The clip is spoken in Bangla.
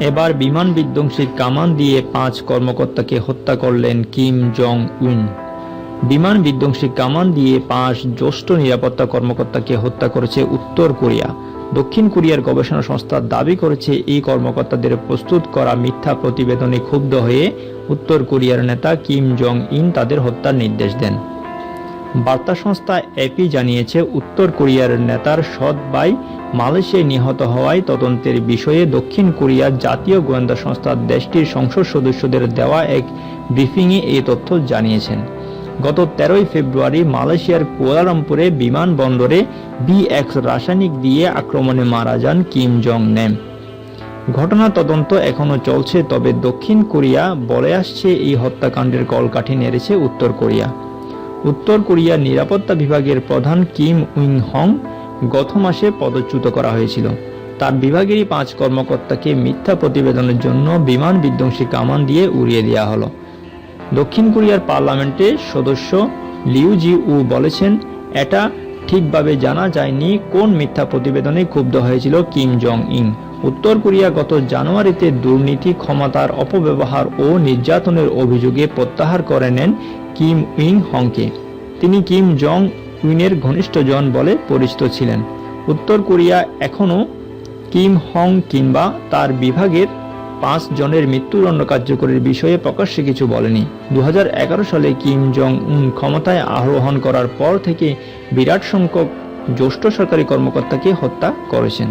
এবার বিমান বিধ্বংসী কামান দিয়ে পাঁচ কর্মকর্তাকে হত্যা করলেন কিম জং উইন বিমান বিধ্বংসী কামান দিয়ে পাঁচ জ্যেষ্ঠ নিরাপত্তা কর্মকর্তাকে হত্যা করেছে উত্তর কোরিয়া। দক্ষিণ কোরিয়ার গবেষণা সংস্থা দাবি করেছে, এই কর্মকর্তাদের প্রস্তুত করা মিথ্যা প্রতিবেদনে ক্ষুব্ধ হয়ে উত্তর কোরিয়ার নেতা কিম জং ইন তাদের হত্যার নির্দেশ দেন। বার্তা সংস্থা এপি জানিয়েছে, উত্তর কোরিয়ার নেতার সৎ ভাই মালয়েশিয়ায় নিহত হওয়ায় তদন্তের বিষয়ে দক্ষিণ কোরিয়ার জাতীয় গোয়েন্দা সংস্থা দেশটির সংসদ সদস্যদের দেওয়া এক ব্রিফিংয়ে এই তথ্য জানিয়েছেন। গত তেরোই ফেব্রুয়ারি মালয়েশিয়ার কুয়ালালামপুরে বিমানবন্দরে বি এক্স রাসায়নিক দিয়ে আক্রমণে মারা যান কিম জং নেম ঘটনা তদন্ত এখনও চলছে, তবে দক্ষিণ কোরিয়া বলে আসছে এই হত্যাকাণ্ডের কলকাঠি নেড়েছে উত্তর কোরিয়া। উত্তর কোরিয়ার নিরাপত্তা বিভাগের প্রধান কিম উইং হং গত মাসে পদচ্যুত করা হয়েছিল। তার বিভাগেরই পাঁচ কর্মকর্তাকে মিথ্যা প্রতিবেদনের জন্য বিমান বিধ্বংসী কামান দিয়ে উড়িয়ে দেওয়া হলো। দক্ষিণ কোরিয়ার পার্লামেন্টের সদস্য লিউ জি উ বলেছেন, এটা ঠিকভাবে জানা যায়নি কোন মিথ্যা প্রতিবেদনে ক্ষুব্ধ হয়েছিল কিম জং ইং উত্তর কোরিয়া গত জানুয়ারিতে দুর্নীতি, ক্ষমতার অপব্যবহার ও নির্যাতনের অভিযোগে প্রত্যাহার করে নেন কিম উইং হংকে তিনি কিম জং উইনের ঘনিষ্ঠজন বলে পরিচিত ছিলেন। উত্তর কোরিয়া এখনও কিম হং কিংবা তার বিভাগের পাঁচ জনের মৃত্যুদণ্ড কার্যকরের বিষয়ে প্রকাশ্যে কিছু বলেনি। দু হাজার এগারো সালে কিম জং উন ক্ষমতায় আরোহণ করার পর থেকে বিরাট সংখ্যক জ্যেষ্ঠ সরকারি কর্মকর্তাকে হত্যা করেছেন।